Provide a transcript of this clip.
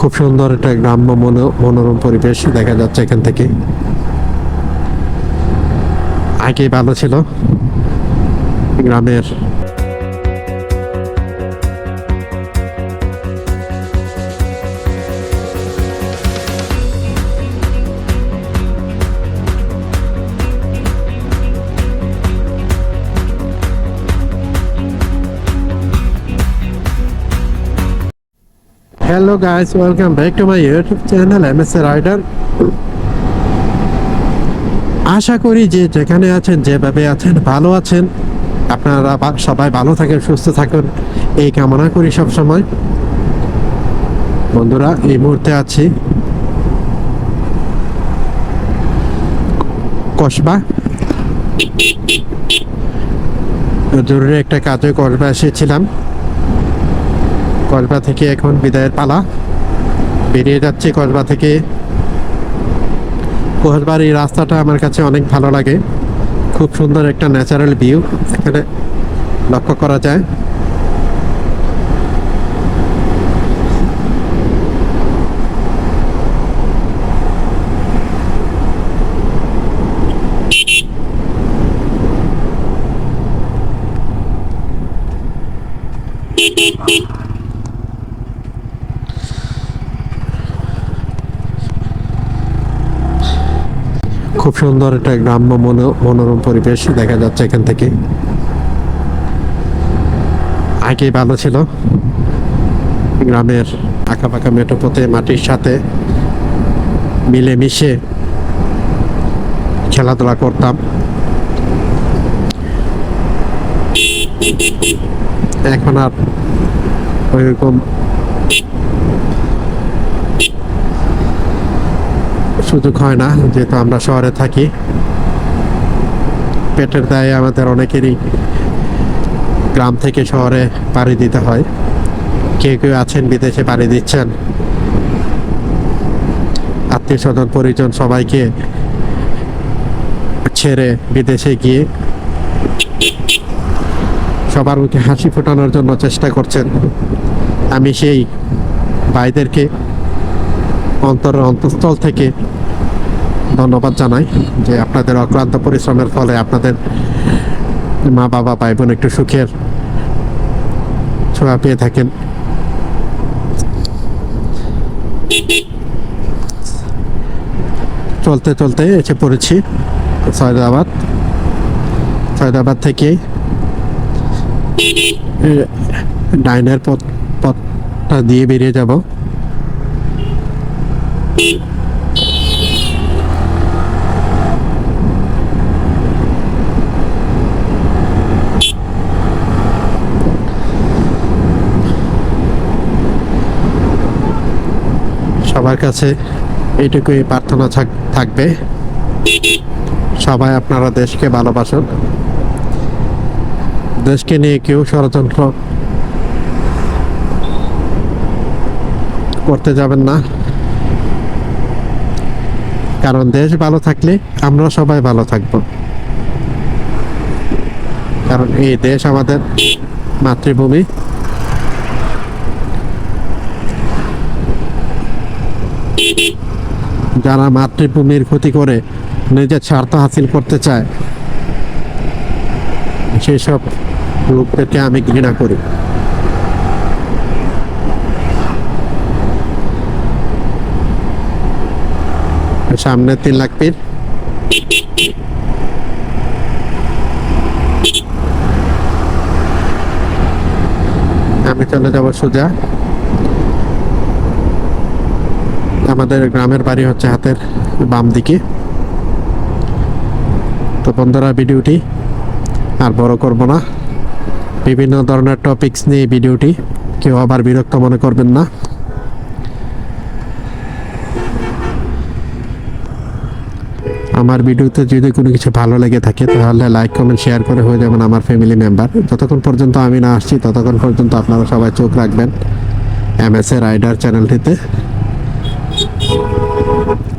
খুব সুন্দর একটা গ্রাম্য মনো- মনোরম পরিবেশ দেখা যাচ্ছে এখান থেকে। আগে ভালো ছিল। গ্রামের guys welcome back to my YouTube channel M S rider আশা করি যে যেখানে আছেন, যেভাবে আছেন, ভালো আছেন। আপনারা সবাই ভালো থাকেন, সুস্থ থাকুন। এই কামনা করি সব সময় বন্ধুরা, এই মুহূর্তে আছি। কসবা। জরুরি একটা কাজে কসবা এসেছিলাম। কসবা থেকে এখন বিদায়ের পালা। বেরিয়ে যাচ্ছি কসবা থেকে। কসবার এই রাস্তাটা আমার কাছে অনেক ভালো লাগে। খুব সুন্দর একটা ন্যাচারাল ভিউ এখানে লক্ষ্য করা যায়। খুব সুন্দর একটা গ্রাম্য মনো- মনোরম পরিবেশ দেখা যাচ্ছে এখান থেকে। আগে ভালো ছিল। গ্রামের আঁকাপাকা মেটোপথে মাটির সাথে মিলেমিশে খেলাধুলা করতাম। এখন আর ওইরকম সুযোগ হয় না, যেহেতু আমরা শহরে থাকি। পেটের দায়ে আমাদের অনেকেরই গ্রাম থেকে শহরে পাড়ি দিতে হয়। কেউ কেউ আছেন, বিদেশে পাড়ি দিচ্ছেন। আত্মীয় স্বজন পরিজন সবাইকে ছেড়ে বিদেশে গিয়ে সবার মুখে হাসি ফোটানোর জন্য চেষ্টা করছেন। আমি সেই ভাইদেরকে অন্তর, অন্তঃস্থল থেকে ধন্যবাদ জানাই যে আপনাদের অক্লান্ত পরিশ্রমের ফলে আপনাদের মা বাবা ভাই বোন একটু সুখের ছোঁয়া পেয়ে থাকেন। চলতে চলতে এসে পড়েছি সয়দাবাদ। সয়দাবাদ থেকে ডাইনের পথ পথটা দিয়ে বেরিয়ে যাব। সবার কাছে এইটুকুই প্রার্থনা থাক- থাকবে। সবাই আপনারা দেশকে ভালোবাসুন। দেশকে নিয়ে কেউ ষড়যন্ত্র করতে যাবেন না। কারণ দেশ ভালো থাকলে আমরা সবাই ভালো থাকব। কারণ এই দেশ আমাদের মাতৃভূমি। যারা মাতৃভূমির ক্ষতি করে নিজের স্বার্থ হাসিল করতে চায় সেই সব লোকদেরকে আমি ঘৃণা করি। সামনে তিন লাখ পীর। আমি চলে যাব সোজা। আমাদের গ্রামের বাড়ি হচ্ছে হাতের বাম দিকে। তো বন্ধুরা, ভিডিওটি আর বড় করব না। বিভিন্ন ধরনের টপিকস নিয়ে ভিডিওটি কেউ আবার বিরক্ত মনে করবেন না। আমার ভিডিওতে যদি কোনো কিছু ভালো লেগে থাকে, তাহলে লাইক কমেন্ট শেয়ার করে হয়ে যাবেন আমার ফ্যামিলি মেম্বার যতক্ষণ পর্যন্ত আমি না আসছি, ততক্ষণ পর্যন্ত আপনারা সবাই চোখ রাখবেন। এম এস এ রাইডার চ্যানেলটিতে